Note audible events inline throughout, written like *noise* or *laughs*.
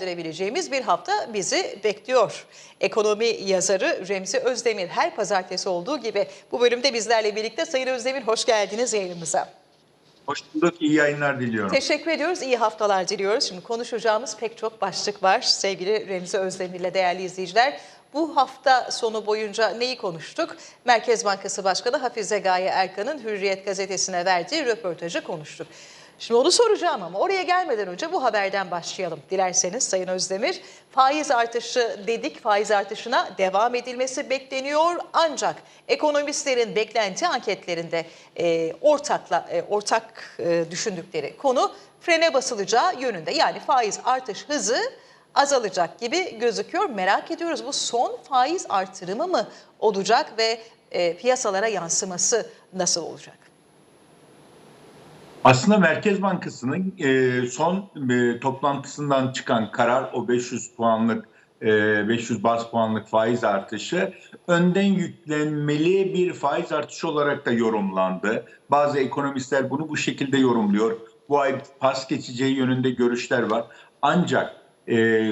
değerlendirebileceğimiz bir hafta bizi bekliyor. Ekonomi yazarı Remzi Özdemir her pazartesi olduğu gibi bu bölümde bizlerle birlikte. Sayın Özdemir hoş geldiniz yayınımıza. Hoş bulduk. İyi yayınlar diliyorum. Teşekkür ediyoruz. İyi haftalar diliyoruz. Şimdi konuşacağımız pek çok başlık var sevgili Remzi Özdemir'le değerli izleyiciler. Bu hafta sonu boyunca neyi konuştuk? Merkez Bankası Başkanı Hafize Gaye Erkan'ın Hürriyet gazetesine verdiği röportajı konuştuk. Şimdi onu soracağım ama oraya gelmeden önce bu haberden başlayalım. Dilerseniz Sayın Özdemir, faiz artışı dedik, faiz artışına devam edilmesi bekleniyor. Ancak ekonomistlerin beklenti anketlerinde e, ortakla e, ortak e, düşündükleri konu frene basılacağı yönünde. Yani faiz artış hızı azalacak gibi gözüküyor. Merak ediyoruz bu son faiz artırımı mı olacak ve e, piyasalara yansıması nasıl olacak? Aslında Merkez Bankası'nın e, son e, toplantısından çıkan karar o 500 puanlık e, 500 bas puanlık faiz artışı önden yüklenmeli bir faiz artışı olarak da yorumlandı. Bazı ekonomistler bunu bu şekilde yorumluyor. Bu ay pas geçeceği yönünde görüşler var. Ancak e,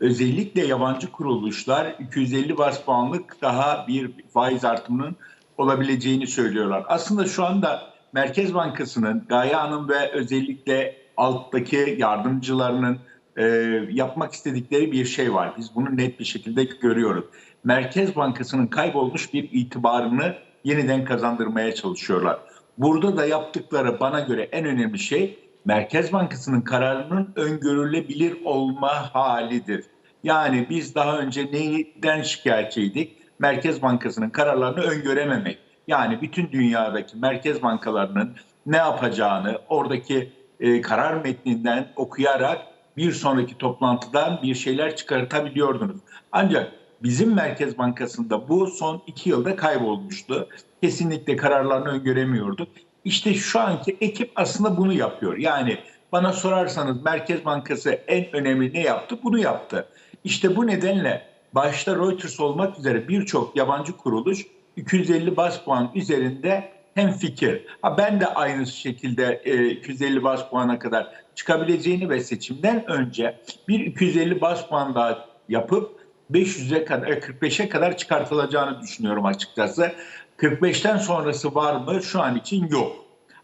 özellikle yabancı kuruluşlar 250 bas puanlık daha bir faiz artımının olabileceğini söylüyorlar. Aslında şu anda Merkez Bankası'nın Gaye Hanım ve özellikle alttaki yardımcılarının e, yapmak istedikleri bir şey var. Biz bunu net bir şekilde görüyoruz. Merkez Bankası'nın kaybolmuş bir itibarını yeniden kazandırmaya çalışıyorlar. Burada da yaptıkları bana göre en önemli şey Merkez Bankası'nın kararının öngörülebilir olma halidir. Yani biz daha önce neyden şikayetçiydik? Merkez Bankası'nın kararlarını öngörememek. Yani bütün dünyadaki merkez bankalarının ne yapacağını oradaki e, karar metninden okuyarak bir sonraki toplantıdan bir şeyler çıkartabiliyordunuz. Ancak bizim Merkez Bankası'nda bu son iki yılda kaybolmuştu. Kesinlikle kararlarını öngöremiyorduk. İşte şu anki ekip aslında bunu yapıyor. Yani bana sorarsanız Merkez Bankası en önemli ne yaptı? Bunu yaptı. İşte bu nedenle başta Reuters olmak üzere birçok yabancı kuruluş 250 bas puan üzerinde hem fikir. Ha ben de aynı şekilde e, 250 bas puana kadar çıkabileceğini ve seçimden önce bir 250 bas puan daha yapıp 500'e kadar 45'e kadar çıkartılacağını düşünüyorum açıkçası. 45'ten sonrası var mı? Şu an için yok.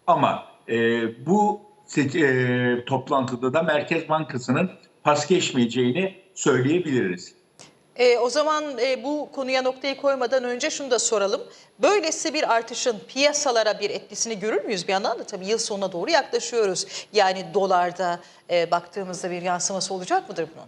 Ama e, bu e, toplantıda da Merkez Bankası'nın pas geçmeyeceğini söyleyebiliriz. E, o zaman e, bu konuya noktayı koymadan önce şunu da soralım. Böylesi bir artışın piyasalara bir etkisini görür müyüz? Bir yandan da tabii yıl sonuna doğru yaklaşıyoruz. Yani dolarda e, baktığımızda bir yansıması olacak mıdır bunun?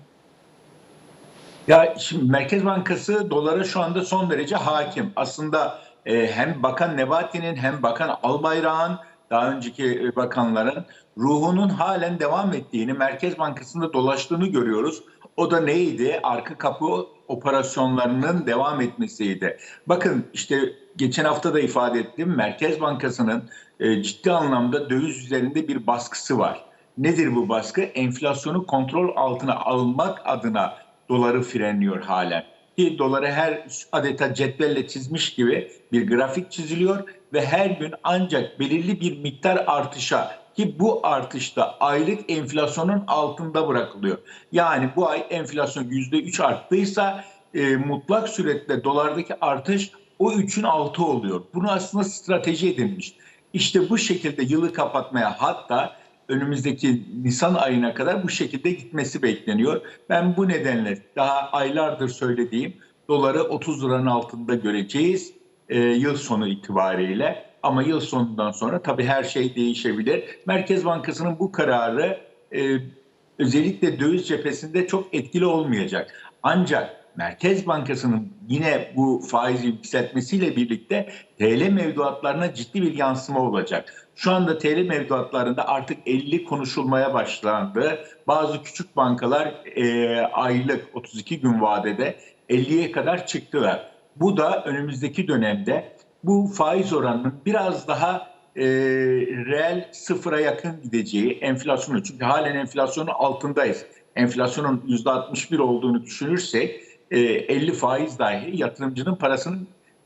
Ya şimdi Merkez Bankası dolara şu anda son derece hakim. Aslında e, hem Bakan Nebati'nin hem Bakan Albayrak'ın daha önceki bakanların ruhunun halen devam ettiğini, Merkez Bankası'nda dolaştığını görüyoruz. O da neydi? Arka kapı operasyonlarının devam etmesiydi. Bakın işte geçen hafta da ifade ettim. Merkez Bankası'nın e, ciddi anlamda döviz üzerinde bir baskısı var. Nedir bu baskı? Enflasyonu kontrol altına almak adına doları frenliyor halen. Ki doları her adeta cetvelle çizmiş gibi bir grafik çiziliyor ve her gün ancak belirli bir miktar artışa ki bu artışta aylık enflasyonun altında bırakılıyor. Yani bu ay enflasyon %3 arttıysa e, mutlak suretle dolardaki artış o 3'ün altı oluyor. Bunu aslında strateji edilmiş. İşte bu şekilde yılı kapatmaya hatta önümüzdeki Nisan ayına kadar bu şekilde gitmesi bekleniyor. Ben bu nedenle daha aylardır söylediğim doları 30 liranın altında göreceğiz e, yıl sonu itibariyle. Ama yıl sonundan sonra tabii her şey değişebilir. Merkez Bankası'nın bu kararı e, özellikle döviz cephesinde çok etkili olmayacak. Ancak Merkez Bankası'nın yine bu faiz yükseltmesiyle birlikte TL mevduatlarına ciddi bir yansıma olacak. Şu anda TL mevduatlarında artık 50 konuşulmaya başlandı. Bazı küçük bankalar e, aylık 32 gün vadede 50'ye kadar çıktılar. Bu da önümüzdeki dönemde bu faiz oranının biraz daha e, reel sıfıra yakın gideceği enflasyonu çünkü halen enflasyonun altındayız. Enflasyonun %61 olduğunu düşünürsek e, 50 faiz dahi yatırımcının parasını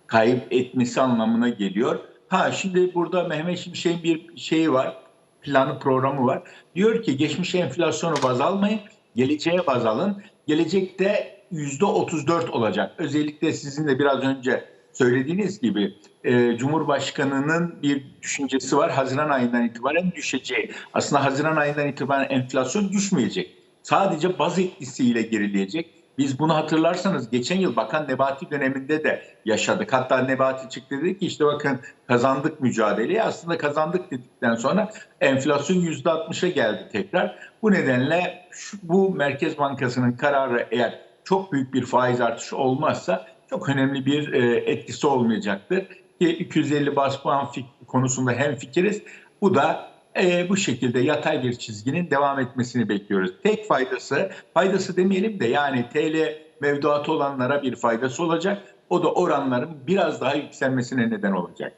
kayıp etmesi anlamına geliyor. Ha şimdi burada Mehmet Şimşek'in bir şeyi var, planı programı var. Diyor ki geçmiş enflasyonu baz almayın, Geleceğe baz alın. Gelecekte yüzde 34 olacak. Özellikle sizin de biraz önce söylediğiniz gibi e, Cumhurbaşkanı'nın bir düşüncesi var. Haziran ayından itibaren düşeceği. Aslında Haziran ayından itibaren enflasyon düşmeyecek. Sadece baz etkisiyle gerileyecek. Biz bunu hatırlarsanız geçen yıl Bakan Nebati döneminde de yaşadık. Hatta Nebati çıktı dedi ki işte bakın kazandık mücadeleyi. Aslında kazandık dedikten sonra enflasyon %60'a geldi tekrar. Bu nedenle şu, bu Merkez Bankası'nın kararı eğer çok büyük bir faiz artışı olmazsa çok önemli bir e, etkisi olmayacaktır. Ki 250 bas puan konusunda hem fikiriz. Bu da e, bu şekilde yatay bir çizginin devam etmesini bekliyoruz. Tek faydası, faydası demeyelim de yani TL mevduatı olanlara bir faydası olacak. O da oranların biraz daha yükselmesine neden olacak.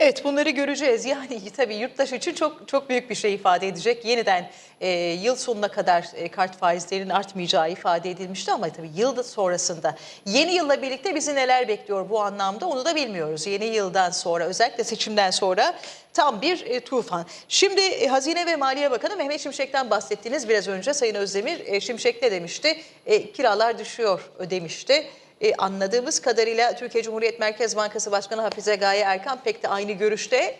Evet bunları göreceğiz. Yani *laughs* tabii yurttaş için çok çok büyük bir şey ifade edecek. Yeniden e, yıl sonuna kadar e, kart faizlerinin artmayacağı ifade edilmişti ama tabii yıl sonrasında yeni yılla birlikte bizi neler bekliyor bu anlamda onu da bilmiyoruz. Yeni yıldan sonra özellikle seçimden sonra tam bir e, tufan. Şimdi e, Hazine ve Maliye Bakanı Mehmet Şimşek'ten bahsettiniz biraz önce Sayın Özdemir. E, Şimşek ne demişti? E, kiralar düşüyor demişti. E, anladığımız kadarıyla Türkiye Cumhuriyet Merkez Bankası Başkanı Hafize Gaye Erkan pek de aynı görüşte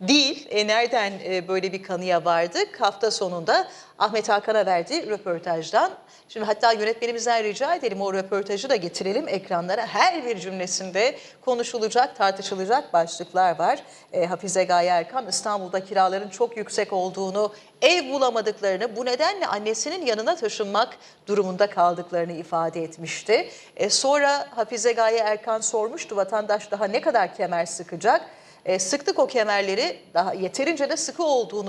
değil. E, nereden e, böyle bir kanıya vardık? Hafta sonunda Ahmet Hakan'a verdiği röportajdan. Şimdi hatta yönetmenimizden rica edelim o röportajı da getirelim ekranlara. Her bir cümlesinde konuşulacak, tartışılacak başlıklar var. E, Hafize Gaye Erkan İstanbul'da kiraların çok yüksek olduğunu, ev bulamadıklarını, bu nedenle annesinin yanına taşınmak durumunda kaldıklarını ifade etmişti. E, sonra Hafize Gaye Erkan sormuştu vatandaş daha ne kadar kemer sıkacak? E, sıktık o kemerleri. Daha yeterince de sıkı olduğunu